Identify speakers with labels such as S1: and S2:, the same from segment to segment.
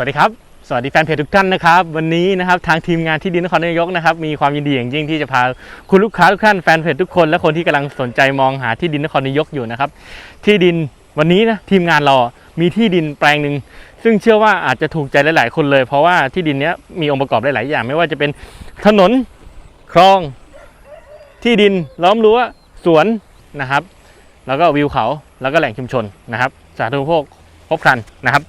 S1: วัสดีครับ สวัสดีแฟนเพจทุกท่านนะครับ วันนี้นะครับทางทีมงานที่ดินนครนายกนะครับมีความยินดีอย่างยิ่งที่จะพาคุณลูกค้าทุกท่านแฟนเพจทุกคนและคนที่กำลังสนใจมองหาที่ดินนครนายกอยู่นะครับ ที่ดินวันนี้นะทีมงานเรามีที่ดินแปลงหนึ่งซึ่งเชื่อว่าอาจจะถูกใจหลาย ๆ คนเลย เพราะว่าที่ดินนี้มีองค์ประกอบหลาย ๆ อย่าง ไม่ว่าจะเป็นถนนคลอง ที่ดินล้อมรั้วสวนนะครับ แล้วก็วิวเขาแล้วก็แหล่งชุมชนนะครับ สาธารณูปโภคครบครันนะครับ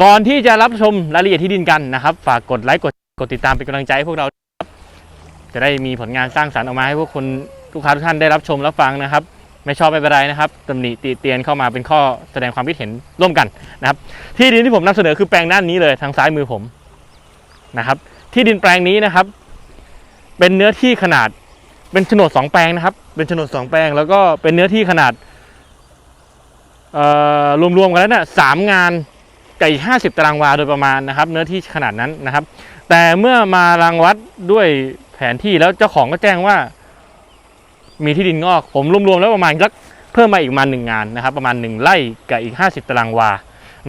S1: ก่อนที่จะรับชมรายละเอียดที่ดินกันนะครับ ฝากกดไลค์กดกดติดตามเป็นกำลังใจให้พวกเราครับจะได้มีผลงานสร้างสรรค์ออกมาให้พวกคนลูกค้าทุกท่านได้รับชมรับฟังนะครับ ไม่ชอบไม่เป็นไรนะครับตำหนิติเตียนเข้ามาเป็นข้อแสดงความคิดเห็นร่วมกันนะครับ ที่ดินที่ผมนำเสนอคือแปลงด้านนี้เลยทางซ้ายมือผมนะครับ ที่ดินแปลงนี้นะครับ เป็นเนื้อที่ขนาด เป็นโฉนดสองแปลงนะครับ เป็นโฉนดสองแปลง แล้วก็เป็นเนื้อที่ขนาดเอ่อรวมๆกันแล้วเนี่ยสามงาน กับอีก 50 ตารางวาโดยประมาณนะครับ เนื้อที่ขนาดนั้นนะครับ แต่เมื่อมารังวัดด้วยแผนที่แล้วเจ้าของก็แจ้งว่า มีที่ดินงอก ผมรวมๆแล้วประมาณสักเพิ่มมาอีกประมาณหนึ่งงานนะครับ ประมาณหนึ่งไร่กับอีก 50 ตารางวา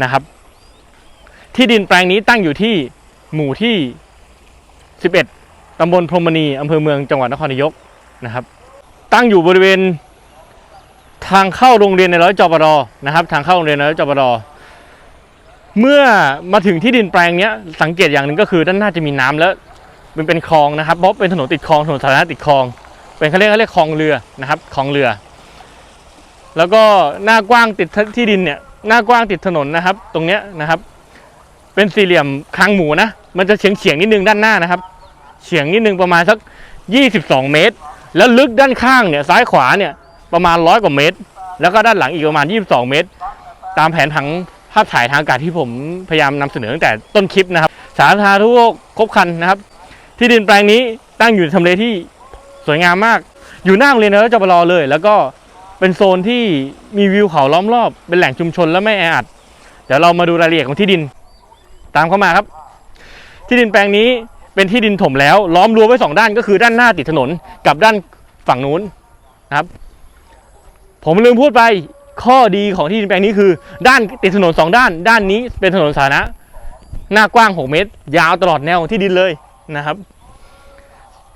S1: นะครับ ที่ดินแปลงนี้ตั้งอยู่ที่หมู่ที่ 11 ตำบลพรมณีอำเภอเมืองจังหวัดนครนายกนะครับ ตั้งอยู่บริเวณทางเข้าโรงเรียนในร้อยจปรนะครับ ทางเข้าโรงเรียนในร้อยจปร เมื่อมาถึงที่ดินแปลงนี้สังเกตอย่างหนึ่งก็คือด้านหน้าจะมีน้ำแล้วมันเป็นคลองนะครับเพราะเป็นถนนติดคลองถนนสาธารณะติดคลอง เป็นเขาเรียกเขาเรียกคลองเรือนะครับคลองเรือ แล้วก็หน้ากว้างติดที่ดินเนี่ยหน้ากว้างติดถนนนะครับ ตรงเนี้ยนะครับ เป็นสี่เหลี่ยมคางหมูนะมันจะเฉียงเฉียงนิดนึงด้านหน้านะครับเฉียงนิดนึงประมาณสัก 22 เมตร แล้วลึกด้านข้างเนี่ยซ้ายขวาเนี่ยประมาณร้อยกว่าเมตร แล้วก็ด้านหลังอีกประมาณ 22 เมตร ตามแผนผัง ภาพถ่ายทางอากาศที่ผมพยายามนำเสนอตั้งแต่ต้นคลิปนะครับ สาธารณูปครบคันนะครับ ที่ดินแปลงนี้ตั้งอยู่ในทำเลที่สวยงามมาก อยู่หน้าโรงเรียนนรจบลเลย แล้วก็เป็นโซนที่มีวิวเขาล้อมรอบ เป็นแหล่งชุมชนและไม่แออัด เดี๋ยวเรามาดูรายละเอียดของที่ดิน ตามเข้ามาครับ ที่ดินแปลงนี้เป็นที่ดินถมแล้ว ล้อมรั้วไว้สองด้านก็คือด้านหน้าติดถนนกับด้านฝั่งนู้นนะครับ ผมลืมพูดไป ข้อดีของที่ดินแปลงนี้คือ ด้านติดถนนสองด้าน ด้านนี้เป็นถนนสาธารณะหน้ากว้าง 6 เมตร ยาวตลอดแนวของที่ดินเลยนะครับ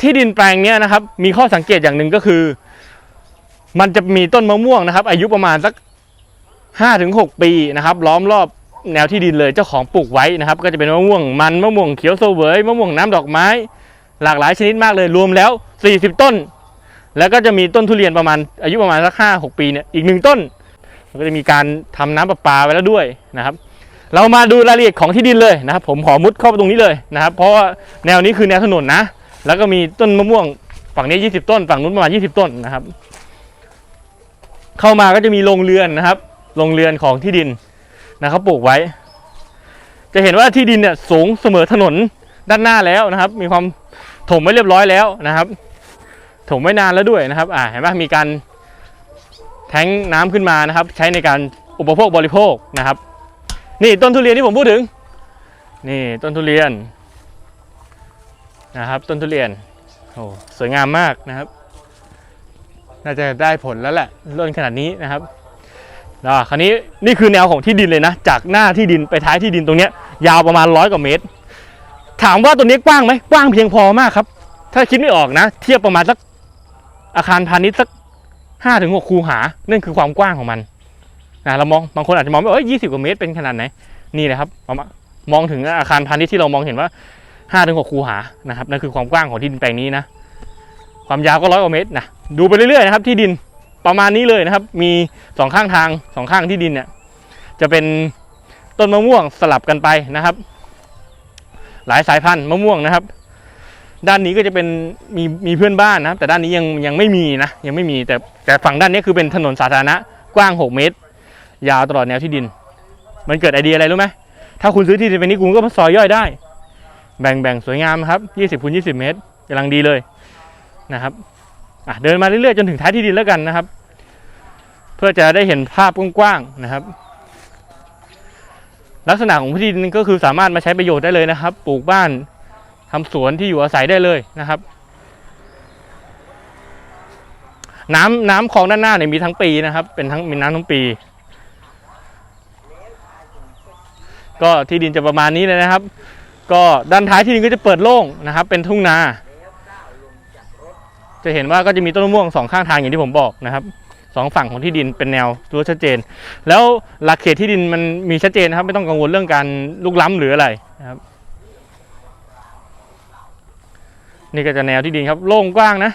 S1: ที่ดินแปลงนี้นะครับ มีข้อสังเกตอย่างหนึ่งก็คือ มันจะมีต้นมะม่วงนะครับ อายุประมาณสัก5-6 ปีนะครับ ล้อมรอบแนวที่ดินเลยเจ้าของปลูกไว้นะครับ ก็จะเป็นมะม่วงมันมะม่วงเขียวโซเวยมะม่วงน้ำดอกไม้ หลากหลายชนิดมากเลยรวมแล้ว 40 ต้น แล้วก็จะมีต้นทุเรียนประมาณอายุประมาณสักห้าหกปีเนี่ยอีกหนึ่งต้น ก็จะมีการทำน้ำประปาไว้แล้วด้วยนะครับ เรามาดูรายละเอียดของที่ดินเลยนะครับ ผมขอมุดเข้าไปตรงนี้เลยนะครับ เพราะว่าแนวนี้คือแนวถนนนะ แล้วก็มีต้นมะม่วงฝั่งนี้ 20 ต้น ฝั่งนู้นประมาณ 20 ต้นนะครับ เข้ามาก็จะมีโรงเรือนนะครับโรงเรือนของที่ดินนะครับปลูกไว้ จะเห็นว่าที่ดินเนี่ยสูงเสมอถนนด้านหน้าแล้วนะครับ มีความถมไว้เรียบร้อยแล้วนะครับ ถมไว้นานแล้วด้วยนะครับ อ่าเห็นไหมมีการ แทงน้ำขึ้นมานะครับ ใช้ในการอุปโภคบริโภคนะครับ นี่ต้นทุเรียนที่ผมพูดถึง นี่ต้นทุเรียนนะครับ ต้นทุเรียนโอ้สวยงามมากนะครับ น่าจะได้ผลแล้วแหละต้นขนาดนี้นะครับอ่าคราวนี้นี่คือแนวของที่ดินเลยนะ จากหน้าที่ดินไปท้ายที่ดินตรงเนี้ยยาวประมาณร้อยกว่าเมตร ถามว่าตัวนี้กว้างไหมกว้างเพียงพอมากครับ ถ้าคิดไม่ออกนะ เทียบประมาณสักอาคารพาณิชย์สัก ห้าถึงหกคูหานั่นคือความกว้างของมันนะเรามองบางคนอาจจะมองว่าเอ้ยยี่สิบกว่าเมตรเป็นขนาดไหนนี่แหละครับมาณมองถึงอาคารพาณิชย์ที่เรามองเห็นว่าห้าถึงหกคูหานะครับนั่นคือความกว้างของที่ดินแปลงนี้นะความยาวก็ร้อยกว่าเมตรนะดูไปเรื่อยๆนะครับที่ดินประมาณนี้เลยนะครับ มีสองข้างทางสองข้างที่ดินเนี่ยจะเป็นต้นมะม่วงสลับกันไปนะครับ หลายสายพันธุ์มะม่วงนะครับ ด้านนี้ก็จะเป็นมีมีเพื่อนบ้านนะครับแต่ด้านนี้ยังยังไม่มีนะยังไม่มีแต่แต่ฝั่งด้านนี้คือเป็นถนนสาธารณะกว้าง 6 เมตร ยาวตลอดแนวที่ดิน มันเกิดไอเดียอะไรรู้ไหมถ้าคุณซื้อที่ดินเป็นนี้คุณก็มาซอยย่อยได้ แบ่งแบ่งสวยงามครับ 20คูณ20 เมตรกำลังดีเลยนะครับเดินมาเรื่อยๆจนถึงท้ายที่ดินแล้วกันนะครับ เพื่อจะได้เห็นภาพกว้างๆนะครับ ลักษณะของที่ดินก็คือสามารถมาใช้ประโยชน์ได้เลยนะครับ ปลูกบ้าน ทำสวนที่อยู่อาศัยได้เลยนะครับ น้ำน้ำคลองด้านหน้าเนี่ยมีทั้งปีนะครับ เป็นทั้งมีน้ำทั้งปี ก็ที่ดินจะประมาณนี้เลยนะครับ ก็ด้านท้ายที่ดินก็จะเปิดโล่งนะครับ เป็นทุ่งนา จะเห็นว่าก็จะมีต้นมะม่วงสองข้างทางอย่างที่ผมบอกนะครับสองฝั่งของที่ดินเป็นแนวรั้วชัดเจน แล้วหลักเขตที่ดินมันมีชัดเจนนะครับ ไม่ต้องกังวลเรื่องการลุกล้ำหรืออะไรนะครับ นี่ก็จะแนวที่ดินครับ โล่งกว้างนะ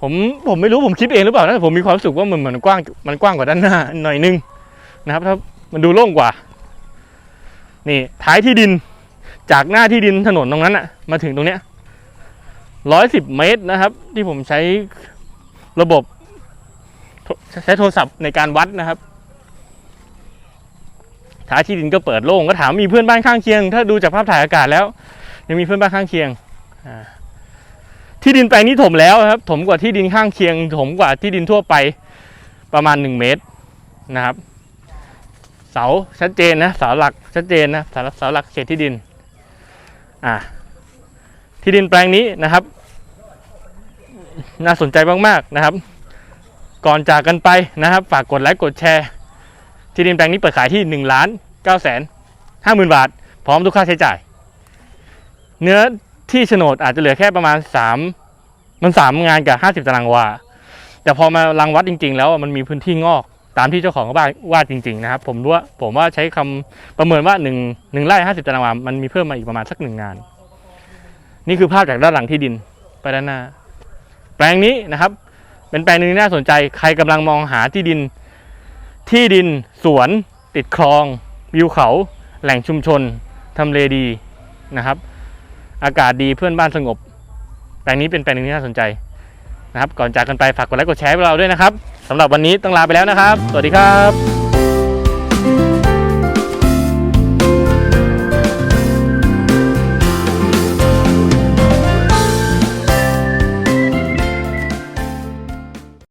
S1: ผมผมไม่รู้ผมคิดเองหรือเปล่านะแต่ผมมีความรู้สึกว่ามันเหมือนกว้างมันกว้างกว่าด้านหน้าหน่อยนึงนะครับถ้ามันดูโล่งกว่า นี่ท้ายที่ดินจากหน้าที่ดินถนนตรงนั้นอะมาถึงตรงเนี้ยร้อยสิบเมตรนะครับ ที่ผมใช้ระบบ ใช้โทรศัพท์ในการวัดนะครับท้ายที่ดินก็เปิดโล่งก็ถามมีเพื่อนบ้านข้างเคียง ถ้าดูจากภาพถ่ายอากาศแล้ว ยังมีเพื่อนบ้านข้างเคียง ที่ดินแปลงนี้ถมแล้วครับ ถมกว่าที่ดินข้างเคียง ถมกว่าที่ดินทั่วไปประมาณ 1 เมตรนะครับ เสาชัดเจนนะเสาหลักชัดเจนนะเสาเสาหลักเขตที่ดินอ่าที่ดินแปลงนี้นะครับ น่าสนใจมากๆนะครับ ก่อนจากกันไปนะครับ ฝากกดไลค์กดแชร์ ที่ดินแปลงนี้เปิดขายที่1นึ่งล้านเก้าแสนห้าหมื่นบาท พร้อมทุกค่าใช้จ่าย เนื้อ ที่โฉนดอาจจะเหลือแค่ประมาณ3มันสามงานกับ50ตารางวาแต่พอมารังวัดจริง ๆ แล้วมันมีพื้นที่งอกตามที่เจ้าของเขาว่าว่าจริง ๆ นะครับ ผมรู้ว่าผมว่าใช้คำประเมินว่า1หนึ่งไร่50ตารางวามันมีเพิ่มมาอีกประมาณสักหนึ่งงาน นี่คือภาพจากด้านหลังที่ดินไปด้านหน้า แปลงนี้นะครับ เป็นแปลงหนึงที่น่าสนใจใครกำลังมองหาที่ดิน ที่ดินสวน ติดคลอง วิวเขา แหล่งชุมชนทำเลดีนะครับ อากาศดีเพื่อนบ้านสงบ แปลงนี้เป็นแปลงหนึงที่น่าสนใจนะครับ ก่อนจากกันไปฝากกดไลค์กดแชร์ให้พวกเราด้วยนะครับสำหรับวันนี้ต้องลาไปแล้วนะครับ สวัสดีครับ